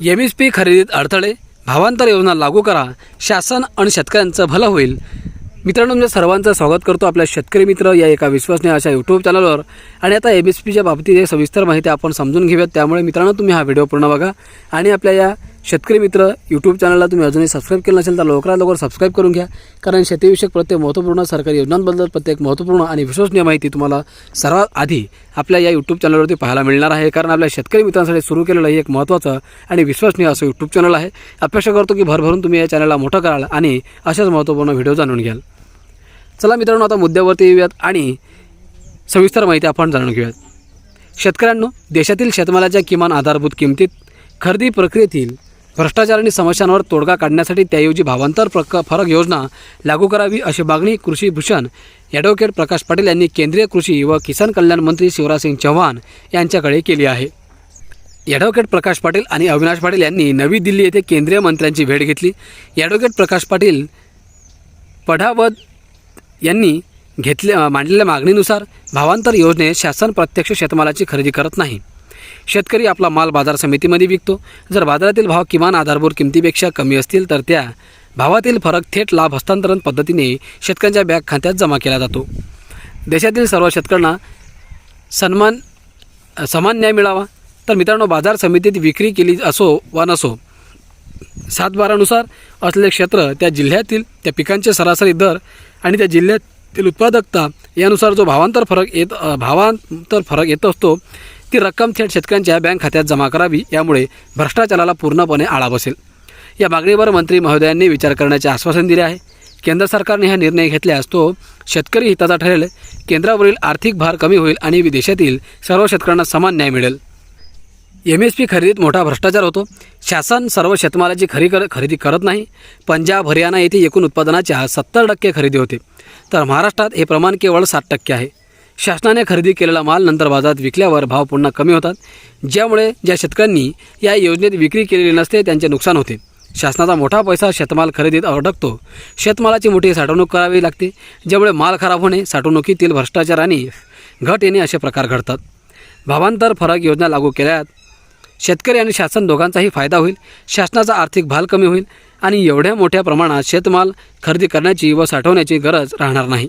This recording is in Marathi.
एम एस पी खरेदीत अडथळे? भावांतर योजना लागू करा. शासन आणि शेतकऱ्यांचं भलं होईल. मित्रांनो म्हणजे सर्वांचं स्वागत करतो आपल्या शेतकरी मित्र या एका विश्वसनीय अशा यूट्यूब चॅनलवर आणि आता एम एस पीच्या बाबतीत एक सविस्तर माहिती आपण समजून घेऊयात. त्यामुळे मित्रांनो तुम्ही हा व्हिडिओ पूर्ण बघा. आणि आपल्या या शेतकरी मित्र यूट्यूब चॅनलला तुम्ही अजूनही सबस्क्राईब केलं नसेल तर लवकरात लवकर सबस्क्राईब करून घ्या. कारण शेतीविषयक प्रत्येक महत्त्वपूर्ण सरकारी योजनांबद्दल प्रत्येक महत्त्वपूर्ण आणि विश्वसनीय माहिती तुम्हाला सर्वात आधी आपल्या या यूट्यूब चॅनलवरती पाहायला मिळणार आहे. कारण आपल्या शेतकरी मित्रांसाठी सुरू केलेलं हे एक महत्त्वाचं आणि विश्वसनीय असं यूट्यूब चॅनल आहे. अपेक्षा करतो की भरभरून तुम्ही या चॅनलला मोठं कराल आणि अशाच महत्त्वपूर्ण व्हिडिओ जाणून घ्याल. चला मित्रांनो आता मुद्द्यावरती येऊयात आणि सविस्तर माहिती आपण जाणून घेऊयात. शेतकऱ्यांनो देशातील शेतमालाच्या किमान आधारभूत किमतीत खरेदी प्रक्रियेतील भ्रष्टाचार आणि समस्यांवर तोडगा काढण्यासाठी त्याऐवजी भावांतर प्रक फरक योजना लागू करावी अशी मागणी कृषी भूषण ॲडव्होकेट प्रकाश पाटील यांनी केंद्रीय कृषी व किसान कल्याण मंत्री शिवराजसिंग चौहान यांच्याकडे केली आहे. ॲडव्होकेट प्रकाश पाटील आणि अविनाश पाटील यांनी नवी दिल्ली येथे केंद्रीय मंत्र्यांची भेट घेतली. ॲडव्होकेट प्रकाश पाटील पढावत यांनी घेतल्या मांडलेल्या मागणीनुसार भावांतर योजनेत शासन प्रत्यक्ष शेतमालाची खरेदी करत नाही. शेतकरी आपला माल बाजार समितीमध्ये विकतो. जर बाजारातील भाव किमान आधारभूत किमतीपेक्षा कमी असतील तर त्या भावातील फरक थेट लाभ हस्तांतरण पद्धतीने शेतकऱ्यांच्या बँक खात्यात जमा केला जातो. देशातील सर्व शेतकऱ्यांना सन्मान समान न्याय मिळावा. तर मित्रांनो बाजार समितीत विक्री केली असो वा नसो सातबारानुसार असलेले क्षेत्र त्या जिल्ह्यातील त्या पिकांचे सरासरी दर आणि त्या जिल्ह्यातील उत्पादकता यानुसार जो भावांतर फरक येत भावांतर फरक येत असतो ती रक्कम थेट शेतकऱ्यांच्या बँक खात्यात जमा करावी यामुळे भ्रष्टाचाराला पूर्णपणे आळा बसेल. या मागणीवर मंत्री महोदयांनी विचार करण्याचे आश्वासन दिले आहे. केंद्र सरकारने हा निर्णय घेतल्यास तो शेतकरी हिताचा ठरेल केंद्रावरील आर्थिक भार कमी होईल आणि विदेशातील सर्व शेतकऱ्यांना समान न्याय मिळेल. एम एस पी खरेदीत मोठा भ्रष्टाचार होतो. शासन सर्व शेतमालाची खरी कर खरेदी करत नाही. पंजाब हरियाणा येथे एकूण उत्पादनाच्या सत्तर टक्के खरेदी होते. तर महाराष्ट्रात हे प्रमाण केवळ साठ टक्के आहे. शासनाने खरेदी केलेला माल नंतर बाजारात विकल्यावर भाव पुन्हा कमी होतात. ज्यामुळे ज्या शेतकऱ्यांनी या योजनेत विक्री केलेली नसते त्यांचे नुकसान होते. शासनाचा मोठा पैसा शेतमाल खरेदीत अडकतो. शेतमालाची मोठी साठवणूक करावी लागते ज्यामुळे माल खराब होणे साठवणुकीतील भ्रष्टाचार आणि घट येणे असे प्रकार घडतात. भावांतर फरक योजना लागू केल्यात. शेतकरी आणि शासन दोघांचाही फायदा होईल. शासनाचा आर्थिक भाल कमी होईल आणि एवढ्या मोठ्या प्रमाणात शेतमाल खरेदी करण्याची व साठवण्याची गरज राहणार नाही.